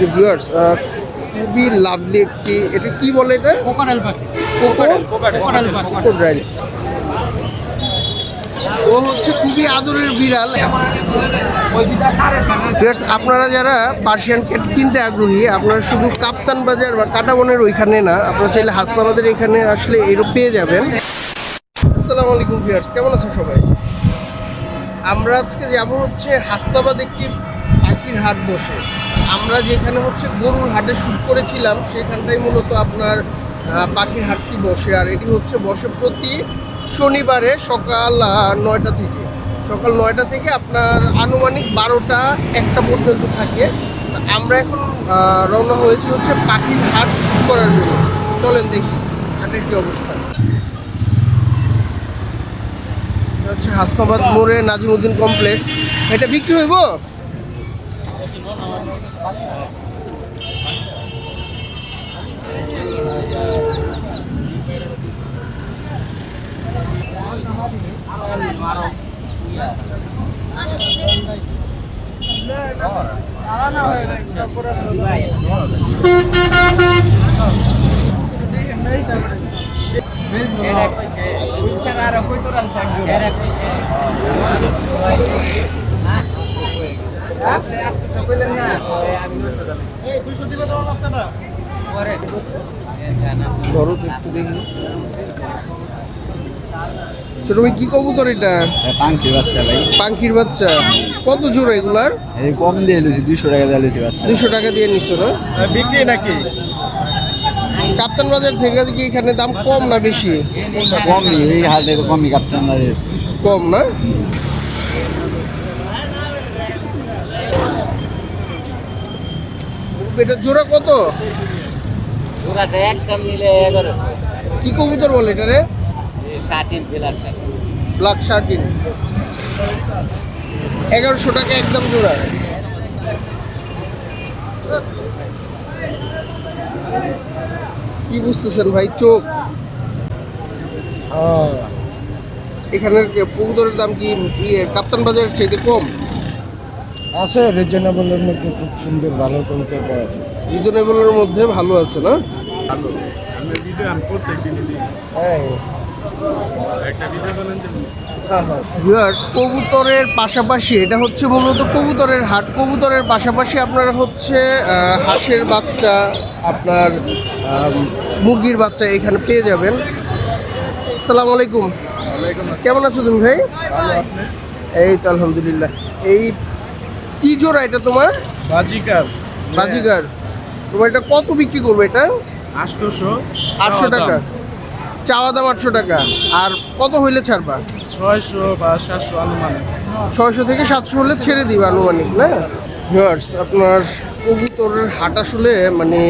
যে ভিউয়ার্স খুবই লাভলি একটি এটা কি বলে এটা? পাখি। ও হচ্ছে খুবই আদরের বিড়াল। আপনারা যারা পার্সিয়ান ক্যাট কিনতে আগ্রহী আপনারা শুধু কাপ্তান বাজার বা কাটাবনের ওইখানে না আপনারা চাইলে হাসনাবাদের এখানে আসলে এরও পেয়ে যাবেন। আসসালামু আলাইকুম ভিউয়ার্স কেমন আছেন সবাই? আমরা আজকে যাব হচ্ছে হাসনাবাদ একটি পাখির হাট বসে। আমরা যেখানে হচ্ছে গরুর হাটে শুট করেছিলাম, সেখানটাই মূলত আপনার পাখির হাটটি বসে। আর এটি হচ্ছে বসে প্রতি শনিবারে সকাল নয়টা থেকে। সকাল নয়টা থেকে আপনার আনুমানিক বারোটা, একটা পর্যন্ত থাকে। আমরা এখন রওনা হয়েছি হচ্ছে পাখির হাট শুট করার জন্য। চলেন দেখি হাটের কি অবস্থা। হচ্ছে হাসনাবাদ মোড়ে নাজিমুদ্দিন কমপ্লেক্স এটা বিক্রি হইব? Era muito ধরো তো একটু দেখি। ছোট ভাই কি কবুতর এটা? পাঙ্কি বাচ্চা ভাই। পাখির বাচ্চা। কত জোড়া এগুলার? কম দিয়ে লুছি দুশো টাকা দিয়ে বাচ্চা। দুশো টাকা দিয়ে নিছো না? বিক্রি নাকি? কাপ্তান বাজার থেকে কি এখানে দাম কম না বেশি? কমই এই হাটে তো কমই কাপ্তান বাজার কম না? এটা জোড়া কত? এগারোশো। কি কবুতর বলে এটা রে? ব্ল্যাক শার্টিন এগারোশো টাকা একদম জোড়া। কি বুঝতেছেন ভাই চোখ? এখানের কবুতরের দাম কি ইয়ে কাপ্তান বাজারের চাইতে কম? আছে রিজনেবলের মধ্যে খুব সুন্দর ভালো কবুতর পাওয়া যায়। রিজনেবলের মধ্যে ভালো আছে না? হ্যাঁ। ভিউয়ার্স কবুতরের পাশাপাশি এটা হচ্ছে মূলত কবুতরের হাট। কবুতরের পাশাপাশি আপনারা হচ্ছে হাঁসের বাচ্চা আপনার মুরগির বাচ্চা এখানে পেয়ে যাবেন। আসসালামু আলাইকুম। কেমন আছো তুমি ভাই? এই তো আলহামদুলিল্লাহ। এই কি জোড়া এটা তোমার? বাজিকার। বাজিগার তোমার এটা কত বিক্রি করবে এটা? আটশোশো। আটশো টাকা। চাওয়া দাম আটশো টাকা। আর কত হইলে ছাড়বা? ছয়শো বা সাতশো আনুমানিক। ছয়শো থেকে সাতশো হলে ছেড়ে দিবা আনুমানিক না? ভিউয়ার্স আপনার কবুতরের হাট আসলে মানে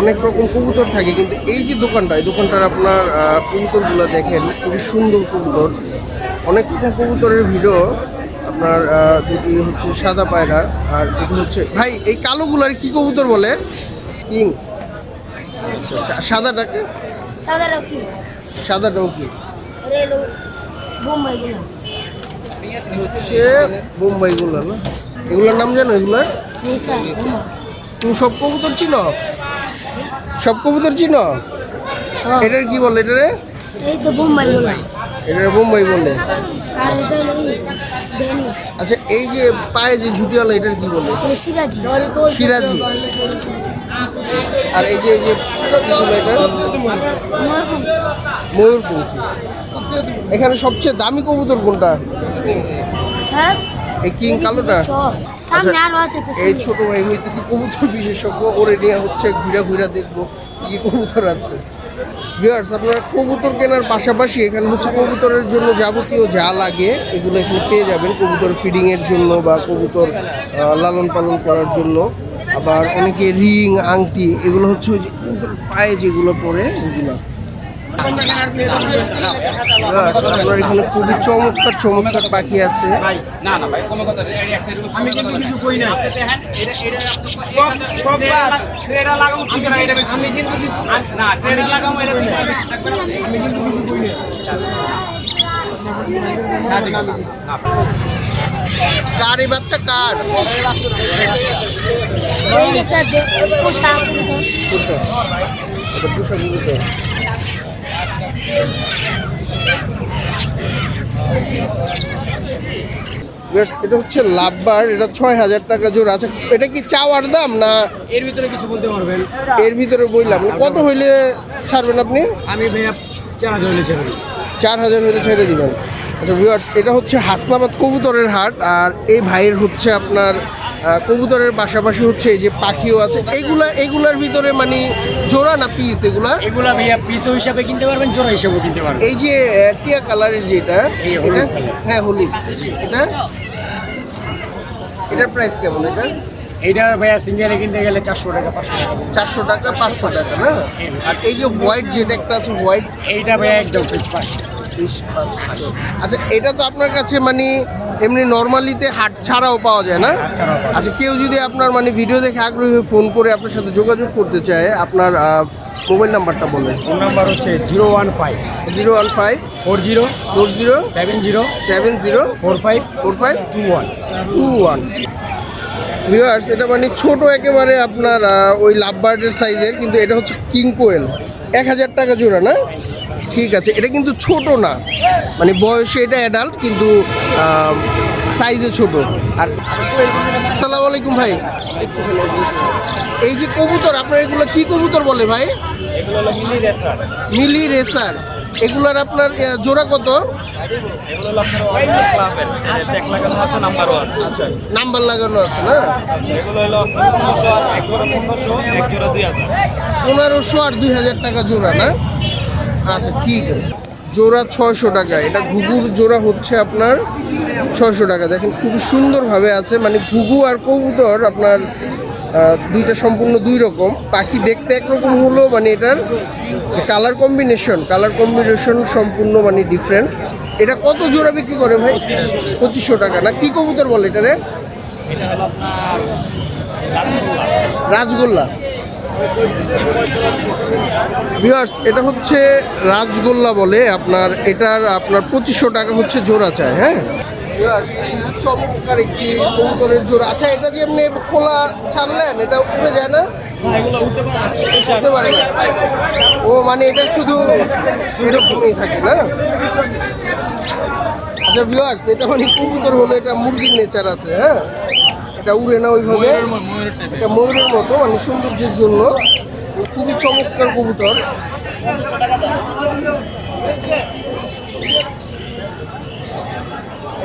অনেক রকম কবুতর থাকে কিন্তু এই যে দোকানটা এই দোকানটার আপনার কবুতরগুলো দেখেন খুবই সুন্দর কবুতর। অনেক রকম কবুতরের ভিড়ও। আপনার দুটি হচ্ছে সাদা পায়রা আর দুটি হচ্ছে ভাই এই কালোগুলার কি কবুতর বলে? কিং। আচ্ছা আচ্ছা সাদাটাকে সাদা রকি। সাদাটাও কি বোম্বাই গেলাম। হচ্ছে বোম্বাইগুলো না? এগুলোর নাম জানো এগুলার তুমি সব কবুতর চিনো? সব কবুতর চিনো? এটার কি বলে এটারে? এটার বোম্বাই বলে। আর এটা ডেনিশ আচ্ছা এই যে পায়ে যে ঝুটিওয়ালা এটার কি বলে? এটা সিরাজি। সিরাজি। আর এই যে এই যে কি বলে ময়ূরপঙ্খী। এখানে সবচেয়ে দামি কবুতর কোনটা? হ্যাঁ? এই কিং কালোটা? সামনে আরও আছে তো এই ছোট ভাই হইতেছে কবুতর বিশেষজ্ঞ। ওরে নিয়ে হচ্ছে ঘুরে ঘুরে দেখব কি কি কবুতর আছে। ভিউয়ার্স আপনারা কবুতর কেনার পাশাপাশি এখানে হচ্ছে কবুতরের জন্য যাবতীয় যা লাগে, এগুলো এখানে পেয়ে যাবেন। কবুতর ফিডিংয়ের জন্য বা কবুতর লালন পালন করার জন্য। আবার অনেকে রিং, আংটি, এগুলো হচ্ছে ওই যে পায়ে যেগুলো পরে এগুলো। এখানে খুবই চমৎকার চমৎকার পাখি আছে কার এই বাচ্চা কার পোষা। এটা হচ্ছে লাভবার এটা ছয় হাজার টাকা জোড়া। আচ্ছা এটা কি চাওয়ার দাম না এর ভিতরে কিছু বলতে পারবেন? এর ভিতরে বললাম কত হইলে ছাড়বেন আপনি? আমি ভাইয়া চার হাজার হলে ছেড়ে। চার হাজার হলে ছেড়ে দিবেন। আচ্ছা ভিউয়ার্স এটা হচ্ছে হাসনাবাদ কবুতরের হাট আর এই ভাইয়ের হচ্ছে আপনার কবুতরের পাশাপাশি হচ্ছে এই যে পাখিও আছে। এগুলা এগুলার ভিতরে মানে জোড়া না পিস এগুলা? এগুলা ভাইয়া পিসও হিসাবে কিনতে পারবেন জোড়া হিসাবেও কিনতে পারবেন। এই যে টিয়া কালারের যেটা এটা? হ্যাঁ হলুদ। এটা? এটার প্রাইস কেমন এটা? এইটা ভাইয়া সিঙ্গেলে কিনতে গেলে চারশো টাকা পাঁচশো টাকা। চারশো টাকা পাঁচশো টাকা না? আর এই যে হোয়াইট যেটা একটা আছে হোয়াইট এইটা ভাইয়া একদম পাঁচশো। আচ্ছা এটা তো আপনার কাছে মানে এমনি নর্মালিতে হাট ছাড়াও পাওয়া যায় না। আচ্ছা কেউ যদি আপনার মানে ভিডিও দেখে আগ্রহী হয়ে ফোন করে আপনার সাথে যোগাযোগ করতে চায় আপনার মোবাইল নাম্বারটা বলেন ফোন নাম্বার হচ্ছে zero one five zero one five four zero four zero seven zero seven zero four five four five two one two one viewers এটা মানে ছোট একেবারে আপনার ওই লাভ বার্ডের সাইজের কিন্তু এটা হচ্ছে কিং কোয়েল এক হাজার টাকা জোড়া না? ঠিক আছে এটা কিন্তু ছোট না। মানে বয়সে এটা অ্যাডাল্ট কিন্তু সাইজে ছোট। আর আসসালামু আলাইকুম ভাই। এই যে কবুতর আপনার এগুলো কি কবুতর বলে ভাই? মিলি রেসার। এগুলার আপনার জোড়া কত? আছে আচ্ছা নাম্বার লাগানো আছে না? পনেরোশো আর দুই হাজার টাকা জোড়া না? আচ্ছা ঠিক আছে। জোড়া ছয়শো টাকা। এটা ঘুঘুর জোড়া হচ্ছে আপনার ছয়শো টাকা। দেখেন খুবই সুন্দরভাবে আছে। মানে ঘুঘু আর কবুতর আপনার দুইটা সম্পূর্ণ দুই রকম। পাখি দেখতে একরকম হলো মানে এটার কালার কম্বিনেশন কালার কম্বিনেশন সম্পূর্ণ মানে ডিফারেন্ট এটা কত জোড়া বিক্রি করে ভাই? পঁচিশশো টাকা না? কি কবুতর বলে এটা রে? রাজগোল্লা। ভিউয়ার্স এটা হচ্ছে রাজগোল্লা বলে। আপনার এটার আপনার পঁচিশশো টাকা হচ্ছে জোড়া চায় হ্যাঁ? ভিউয়ার্স চমৎকার একটি কবুতরের জোড়া। আচ্ছা এটা যে এমনি খোলা ছাড়লেন? এটা উঠে যায় না? উঠতে পারে না। ও মানে এটা শুধু এরকমই থাকে না? আচ্ছা ভিউয়ার্স এটা মানে কবুতর হলো, এটা মুরগির নেচার আছে হ্যাঁ? এটা উড়ে না ওইভাবে। একটা ময়ূরের মতো মানে সৌন্দর্যের জন্য। খুবই চমৎকার কবুতর।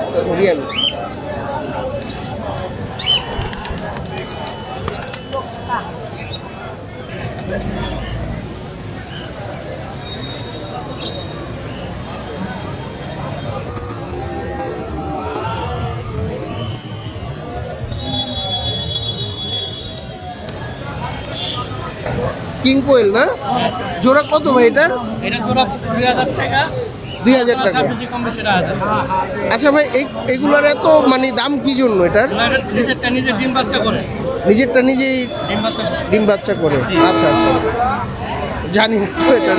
একটা ধরি আমি। কিং কোয়েল না? জোড়া কত ভাই এটার এটা জোড়া দুই হাজার টাকা। দুই হাজার আচ্ছা ভাই এই- এগুলার এত মানে দাম কি জন্য এটার? নিজেরটা নিজে ডিম বাচ্চা করে। নিজেরটা নিজেই ডিম বাচ্চা করে। আচ্ছা আচ্ছা। জানি না তো এটা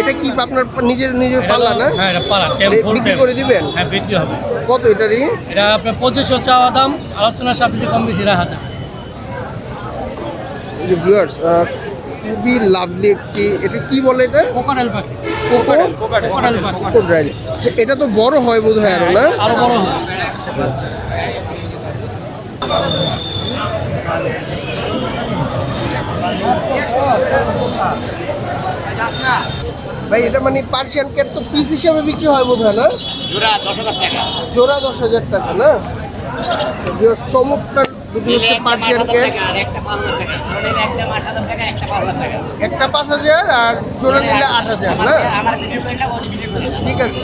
এটা কি আপনার নিজের নিজের পাল্লা না? হ্যাঁ বিক্রি করে দিবেন? হ্যাঁ বিক্রি হবে। কত এটারই? এটা আপনার পঁচিশশো চাওয়া দাম। আলোচনা সাবজি কম বেশি রাখা ভিউয়ার্স খুবই লাভলি একটি এটা কি বলে এটা? কোকারেল পাখি। এটা তো বড় হয় বোধ হয় আরও না? আরও বড় হবে ভাই এটা মানে পার্সিয়ান ক্যাট তো পিস হিসাবে বিক্রি হয় বোধ হয় না? জোড়া দশ হাজার টাকা। জোড়া দশ হাজার টাকা না? চমৎকার দুটি হচ্ছে পার্সিয়ান ক্যাট একটা পাঁচ হাজার আর জোড়া নিলে আট হাজার না? ঠিক আছে।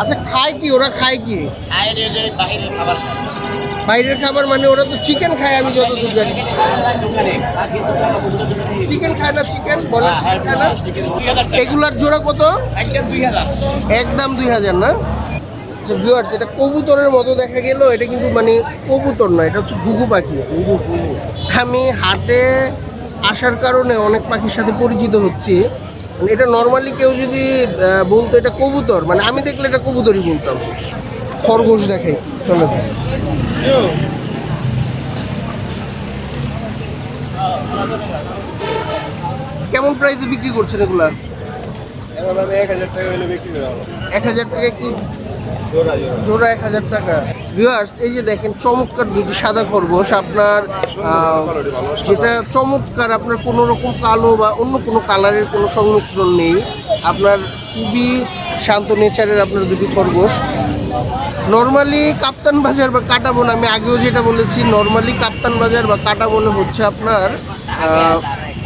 আচ্ছা খায় কি? ওরা খায় কি? বাইরের খাবার মানে ওরা তো চিকেন খায় আমি যতদূর জানি। চিকেন খায় না চিকেন বলে চিকেন খায় না? এগুলার জোড়া কত? একদম দুই হাজার না? আচ্ছা ভিউয়ার্স এটা কবুতরের মতো দেখা গেল। এটা কিন্তু মানে কবুতর না এটা হচ্ছে ঘুঘু পাখি। আমি হাটে আসার কারণে অনেক পাখির সাথে পরিচিত হচ্ছি। মানে এটা নর্মালি কেউ যদি বলতো এটা কবুতর মানে আমি দেখলে এটা কবুতরই বলতাম। খরগোশ দেখাই চলো। কেমন প্রাইসে বিক্রি করছেন এগুলা? এক হাজার টাকা কি জোড়া এক হাজার টাকা। ভিউয়ার্স এই যে দেখেন চমৎকার দুটি সাদা খরগোশ আপনার যেটা চমৎকার আপনার কোনো রকম কালো বা অন্য কোনো কালারের কোনো সংমিশ্রণ নেই। আপনার খুবই শান্ত নেচারের আপনার দুটি খরগোশ। নর্মালি কাপ্তান বাজার বা কাটাবন আমি আগেও যেটা বলেছি নর্মালি কাপ্তান বাজার বা কাটাবনে হচ্ছে আপনার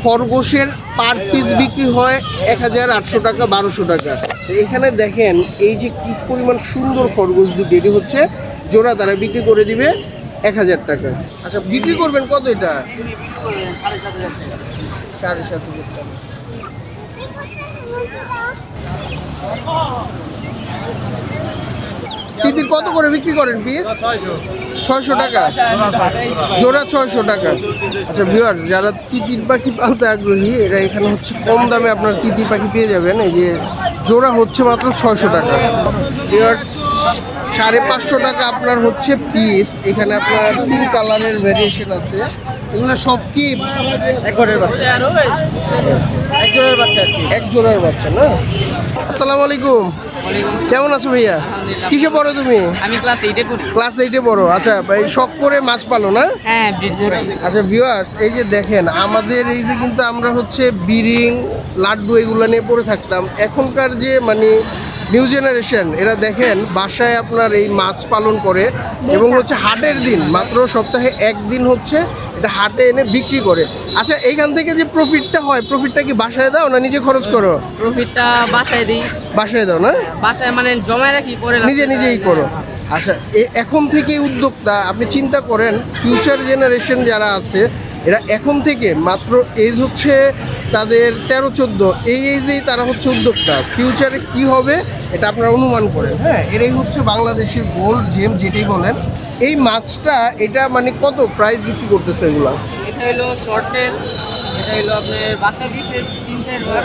খরগোশের পার পিস বিক্রি হয় এক হাজার আটশো টাকা বারোশো টাকা। এখানে দেখেন এই যে কি পরিমাণ সুন্দর খরগোশ দুধ এটি হচ্ছে জোড়া, তারা বিক্রি করে দিবে এক হাজার টাকা। আচ্ছা বিক্রি করবেন কত এটা? সাড়ে সাত হাজার টাকা। তিতির কত করে বিক্রি করেন পিস? ছয়শো টাকা। জোড়া ছয়শো টাকা। আচ্ছা ভিউয়ার যারা তিতির পাখি পালতে আগ্রহী এরা এখানে হচ্ছে কম দামে আপনার তিতির পাখি পেয়ে যাবেন। এই যে জোড়া হচ্ছে মাত্র ছয়শো টাকা। ভিউয়ার সাড়ে পাঁচশো টাকা আপনার হচ্ছে পিস এখানে আপনার তিন কালারের ভ্যারিয়েশন আছে। এগুলো সব কি? এক জোড়ার বাচ্চা না? আসসালামু আলাইকুম। কেমন আছো ভাইয়া? কিসে পড়ো তুমি? আমি ক্লাস এইটে পড়ি। ক্লাস এইটে পড়ো। আচ্ছা এই শখ করে মাছ পালো না? হ্যাঁ আচ্ছা ভিউয়ার্স এই যে দেখেন আমাদের এই যে কিন্তু আমরা হচ্ছে বিরিং লাড্ডু এগুলো নিয়ে পড়ে থাকতাম। এখনকার যে মানে নিউ জেনারেশন এরা দেখেন বাসায় আপনার এই মাছ পালন করে এবং হচ্ছে হাটের দিন মাত্র সপ্তাহে একদিন হচ্ছে এটা হাটে এনে বিক্রি করে। আচ্ছা এইখান থেকে যে প্রফিটটা হয় প্রফিটটা কি বাসায় দাও না নিজে খরচ করো? প্রফিটটা বাসায় দিই। বাসায় দাও না? বাসায় মানে জমায় রাখি পরে নিজে নিজেই করো। আচ্ছা এখন থেকে উদ্যোক্তা আপনি চিন্তা করেন ফিউচার জেনারেশন যারা আছে এরা এখন থেকে মাত্র এজ হচ্ছে তাদের তেরো চোদ্দ এই এজেই তারা হচ্ছে উদ্যোক্তা। ফিউচারে কি হবে এটা আপনারা অনুমান করেন। হ্যাঁ এটাই হচ্ছে বাংলাদেশের গোল্ড জেম যেটাই বলেন এই মাছটা এটা মানে কত প্রাইস বিক্রি করতেছে এগুলা? এটা হলো শর্ট টেল এটা হলো আপনার বাচ্চা দিছে তিন চারবার।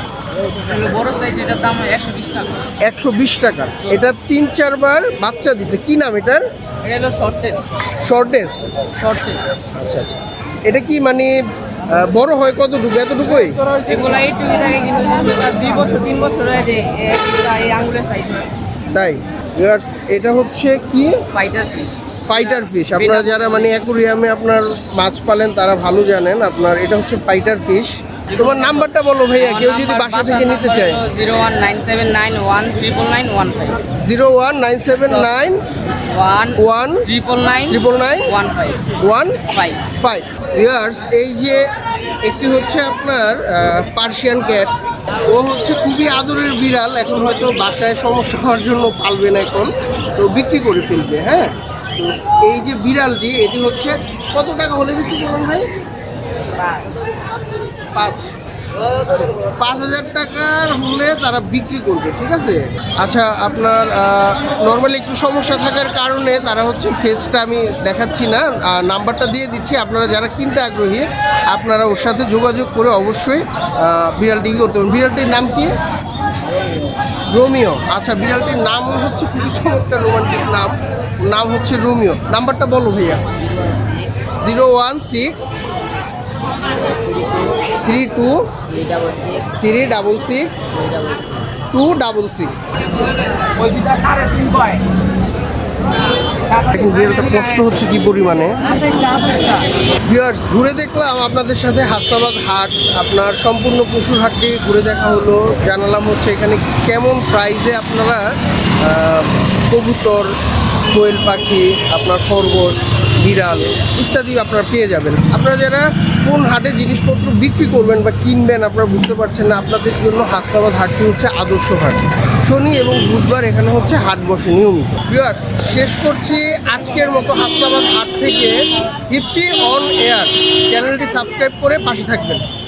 বড় সাইজ এটার দাম একশো বিশ টাকা। একশো বিশ টাকা। এটা তিন চারবার বাচ্চা দিছে। কি নাম এটার? এটা হলো শর্ট টেল শর্ট টেল আচ্ছা আচ্ছা। এটা কি মানে বড় হয় কতটুকু? এতটুকুই? এগুলো এইটুকু থাকে কিন্তু দুই বছর তিন বছর হয়ে যায় এই আঙুলের সাইজ তাই? এটা হচ্ছে কি? ফাইটার ফিশ ফাইটার ফিশ আপনারা যারা মানে অ্যাকুরিয়ামে আপনার মাছ পালেন তারা ভালো জানেন। আপনার এটা হচ্ছে ফাইটার ফিশ তোমার নাম্বারটা বলো ভাইয়া কেউ যদি বাসা থেকে নিতে চায়। Zero one nine seven nine one triple nine one five zero one nine seven nine one one triple nine triple nine one five one five five years এই যে একটি হচ্ছে আপনার পার্সিয়ান ক্যাট ও হচ্ছে খুবই আদরের বিড়াল এখন হয়তো বাসায় সমস্যা হওয়ার জন্য পালবে না এখন। তো বিক্রি করে ফেলবে হ্যাঁ? এই যে বিড়ালটি এটি হচ্ছে কত টাকা হলে বিক্রি করবেন ভাই? পাঁচ। পাঁচ হাজার টাকার হলে তারা বিক্রি করবে, ঠিক আছে? আচ্ছা আপনার নর্মালি একটু সমস্যা থাকার কারণে তারা হচ্ছে ফেসটা আমি দেখাচ্ছি না নাম্বারটা দিয়ে দিচ্ছি। আপনারা যারা কিনতে আগ্রহী, আপনারা ওর সাথে যোগাযোগ করে অবশ্যই বিড়ালটি করতে পারেন। বিড়ালটির নাম কি? রোমিও। আচ্ছা বিড়ালটির নাম হচ্ছে খুবই একটা রোমান্টিক নাম। নাম হচ্ছে রোমিও। নাম্বারটা বলো ভাইয়া। Zero one six three two three double six two double six. দেখেন বিড়ালটা কষ্ট হচ্ছে কি পরিমাণে? ভিউয়ার্স ঘুরে দেখলাম আপনাদের সাথে হাসনাবাদ হাট, আপনার সম্পূর্ণ পশুর হাটটি ঘুরে দেখা হলো। জানালাম হচ্ছে এখানে কেমন প্রাইসে আপনারা কবুতর, কোয়েল পাখি, আপনার খরগোশ বিড়াল ইত্যাদি আপনারা পেয়ে যাবেন। আপনারা যারা কোন হাটে জিনিসপত্র বিক্রি করবেন বা কিনবেন আপনারা বুঝতে পারছেন না, আপনাদের জন্য হাসনাবাদ হাটটি হচ্ছে আদর্শ হাট। শনি এবং বুধবার এখানে হচ্ছে হাট বসে নিয়মিত। ভিউয়ার্স শেষ করছি আজকের মতো হাসনাবাদ হাট থেকে হিপ্পি অন এয়ার চ্যানেলটি সাবস্ক্রাইব করে পাশে থাকবেন।